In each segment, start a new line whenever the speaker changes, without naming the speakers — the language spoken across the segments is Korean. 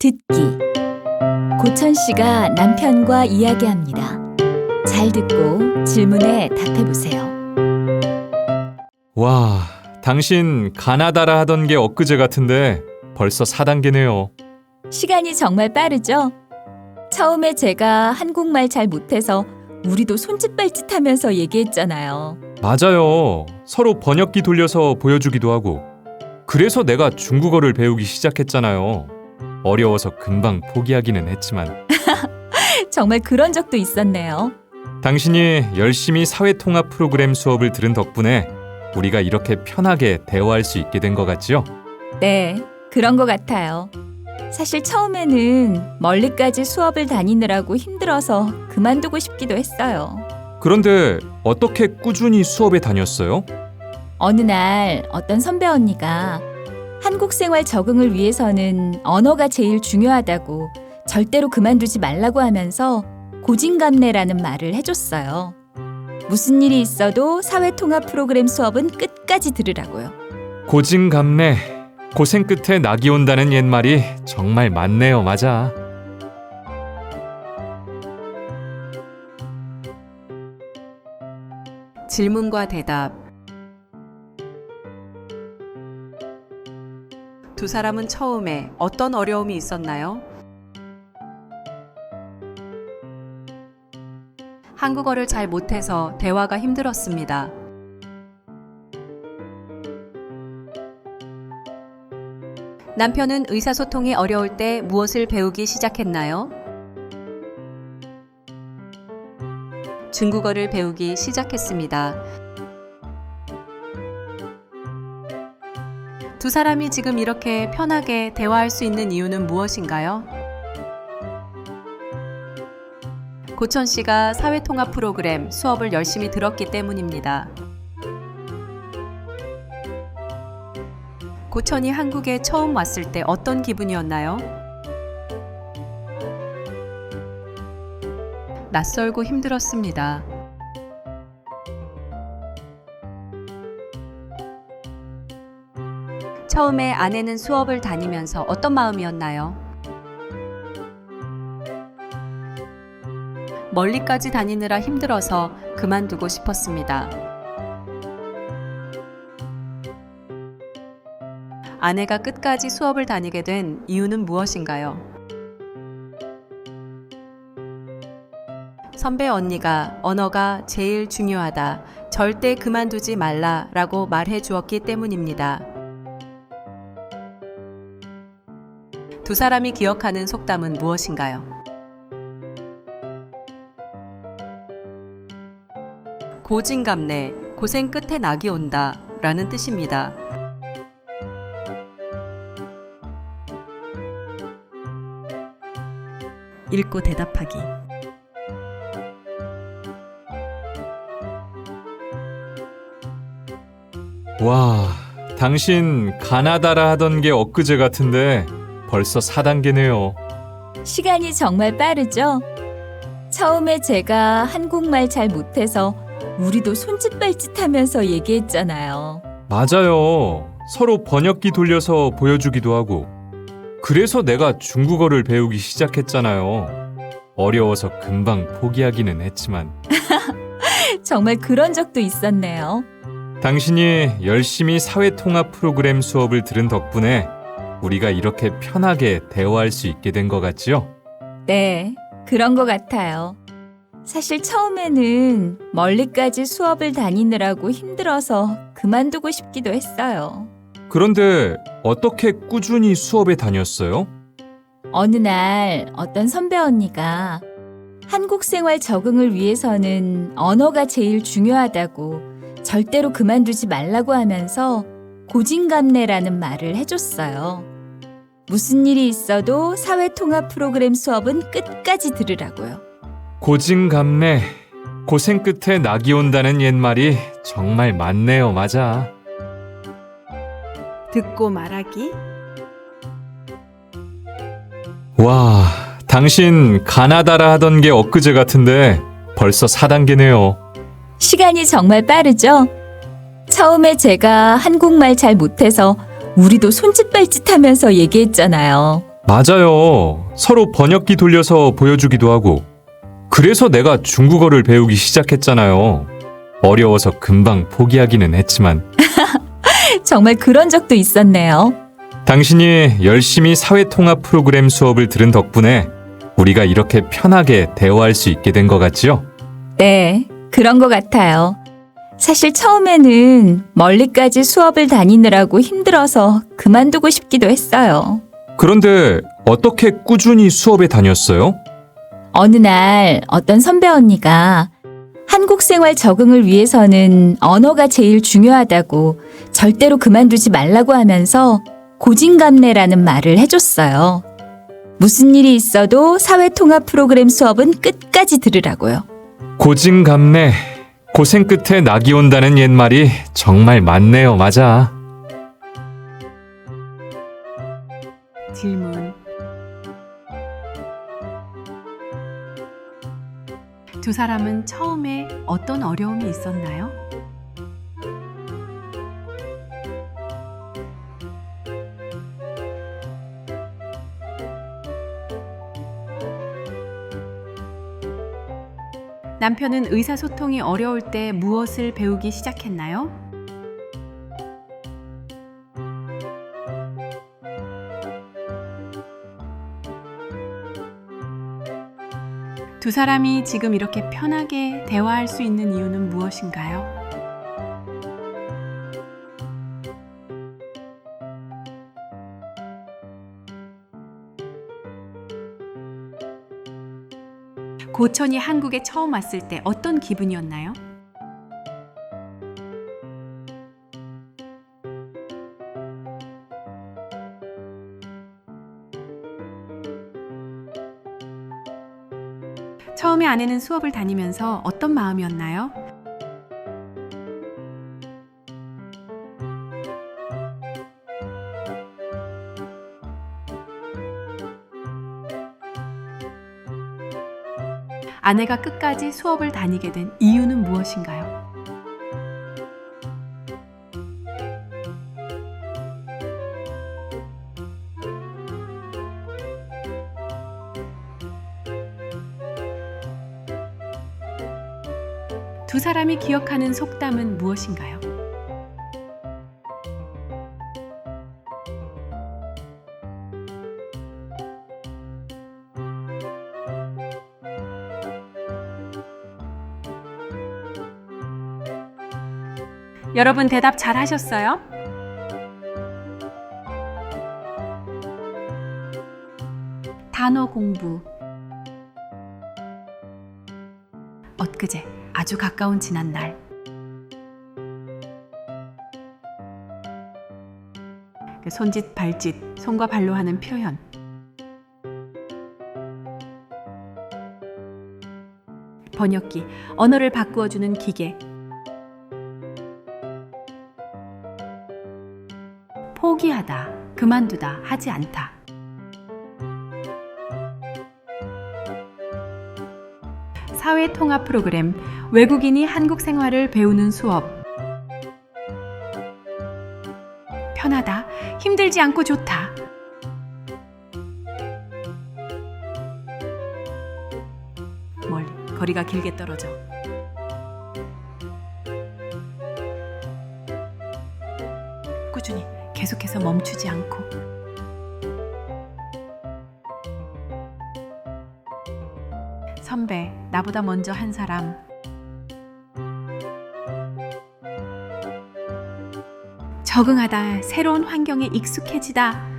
듣기 고천 씨가 남편과 이야기합니다. 잘 듣고 질문에 답해 보세요.
와, 당신 가나다라 하던 게 엊그제 같은데 벌써 4단계네요.
시간이 정말 빠르죠? 처음에 제가 한국말 잘 못해서 우리도 손짓발짓 하면서 얘기했잖아요.
맞아요. 서로 번역기 돌려서 보여주기도 하고. 그래서 내가 중국어를 배우기 시작했잖아요. 어려워서 금방 포기하기는 했지만.
정말 그런 적도 있었네요.
당신이 열심히 사회통합 프로그램 수업을 들은 덕분에 우리가 이렇게 편하게 대화할 수 있게 된 것 같지요?
네, 그런 것 같아요. 사실 처음에는 멀리까지 수업을 다니느라고 힘들어서 그만두고 싶기도 했어요.
그런데 어떻게 꾸준히 수업에 다녔어요?
어느 날 어떤 선배 언니가 한국 생활 적응을 위해서는 언어가 제일 중요하다고 절대로 그만두지 말라고 하면서 고진감래라는 말을 해줬어요. 무슨 일이 있어도 사회통합 프로그램 수업은 끝까지 들으라고요.
고진감래, 고생 끝에 낙이 온다는 옛말이 정말 맞네요, 맞아.
질문과 대답. 두 사람은 처음에 어떤 어려움이 있었나요? 한국어를 잘 못해서 대화가 힘들었습니다. 남편은 의사소통이 어려울 때 무엇을 배우기 시작했나요? 중국어를 배우기 시작했습니다. 두 사람이 지금 이렇게 편하게 대화할 수 있는 이유는 무엇인가요? 고천 씨가 사회통합 프로그램 수업을 열심히 들었기 때문입니다. 고천이 한국에 처음 왔을 때 어떤 기분이었나요? 낯설고 힘들었습니다. 처음에 아내는 수업을 다니면서 어떤 마음이었나요? 멀리까지 다니느라 힘들어서 그만두고 싶었습니다. 아내가 끝까지 수업을 다니게 된 이유는 무엇인가요? 선배 언니가 언어가 제일 중요하다. 절대 그만두지 말라 라고 말해 주었기 때문입니다. 두 사람이 기억하는 속담은 무엇인가요? 고진감래, 고생 끝에 낙이 온다 라는 뜻입니다. 읽고 대답하기.
와, 당신 가나다라 하던 게 엊그제 같은데 벌써 4단계네요.
시간이 정말 빠르죠? 처음에 제가 한국말 잘 못해서 우리도 손짓발짓 하면서 얘기했잖아요.
맞아요. 서로 번역기 돌려서 보여주기도 하고. 그래서 내가 중국어를 배우기 시작했잖아요. 어려워서 금방 포기하기는 했지만.
정말 그런 적도 있었네요.
당신이 열심히 사회통합 프로그램 수업을 들은 덕분에 우리가 이렇게 편하게 대화할 수 있게 된 것 같지요?
네, 그런 것 같아요. 사실 처음에는 멀리까지 수업을 다니느라고 힘들어서 그만두고 싶기도 했어요.
그런데 어떻게 꾸준히 수업에 다녔어요?
어느 날 어떤 선배 언니가 한국 생활 적응을 위해서는 언어가 제일 중요하다고 절대로 그만두지 말라고 하면서 고진감래라는 말을 해줬어요. 무슨 일이 있어도 사회통합 프로그램 수업은 끝까지 들으라고요.
고진감래, 고생 끝에 낙이 온다는 옛말이 정말 맞네요, 맞아.
듣고 말하기.
와, 당신 가나다라 하던 게 엊그제 같은데 벌써 4단계네요.
시간이 정말 빠르죠? 처음에 제가 한국말 잘 못해서 우리도 손짓발짓 하면서 얘기했잖아요.
맞아요. 서로 번역기 돌려서 보여주기도 하고. 그래서 내가 중국어를 배우기 시작했잖아요. 어려워서 금방 포기하기는 했지만
정말 그런 적도 있었네요.
당신이 열심히 사회통합 프로그램 수업을 들은 덕분에 우리가 이렇게 편하게 대화할 수 있게 된 것 같지요?
네, 그런 것 같아요. 사실 처음에는 멀리까지 수업을 다니느라고 힘들어서 그만두고 싶기도 했어요.
그런데 어떻게 꾸준히 수업에 다녔어요?
어느 날 어떤 선배 언니가 한국 생활 적응을 위해서는 언어가 제일 중요하다고 절대로 그만두지 말라고 하면서 고진감래라는 말을 해줬어요. 무슨 일이 있어도 사회통합 프로그램 수업은 끝까지 들으라고요.
고진감래, 고생 끝에 낙이 온다는 옛말이 정말 맞네요, 맞아.
질문. 두 사람은 처음에 어떤 어려움이 있었나요? 남편은 의사소통이 어려울 때 무엇을 배우기 시작했나요? 두 사람이 지금 이렇게 편하게 대화할 수 있는 이유는 무엇인가요? 고천이 한국에 처음 왔을 때 어떤 기분이었나요? 처음에 아내는 수업을 다니면서 어떤 마음이었나요? 아내가 끝까지 수업을 다니게 된 이유는 무엇인가요? 두 사람이 기억하는 속담은 무엇인가요? 여러분 대답 잘 하셨어요? 단어 공부. 엊그제 아주 가까운 지난 날. 그 손짓 발짓, 손과 발로 하는 표현. 번역기, 언어를 바꾸어주는 기계. 포기하다, 그만두다, 하지 않다. 사회 통합 프로그램, 외국인이 한국 생활을 배우는 수업. 편하다, 힘들지 않고 좋다. 멀리, 거리가 길게 떨어져. 꾸준히, 계속해서 멈추지 않고. 선배, 나보다 먼저 한 사람. 적응하다, 새로운 환경에 익숙해지다.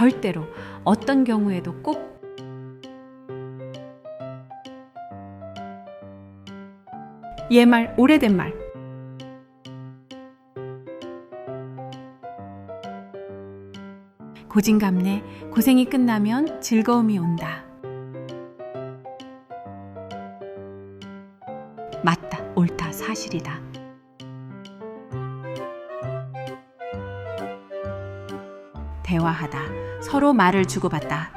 절대로 어떤 경우에도 꼭 옛말, 오래된 말. 고진감래, 고생이 끝나면 즐거움이 온다. 맞다, 옳다, 사실이다. 대화하다, 서로 말을 주고받다,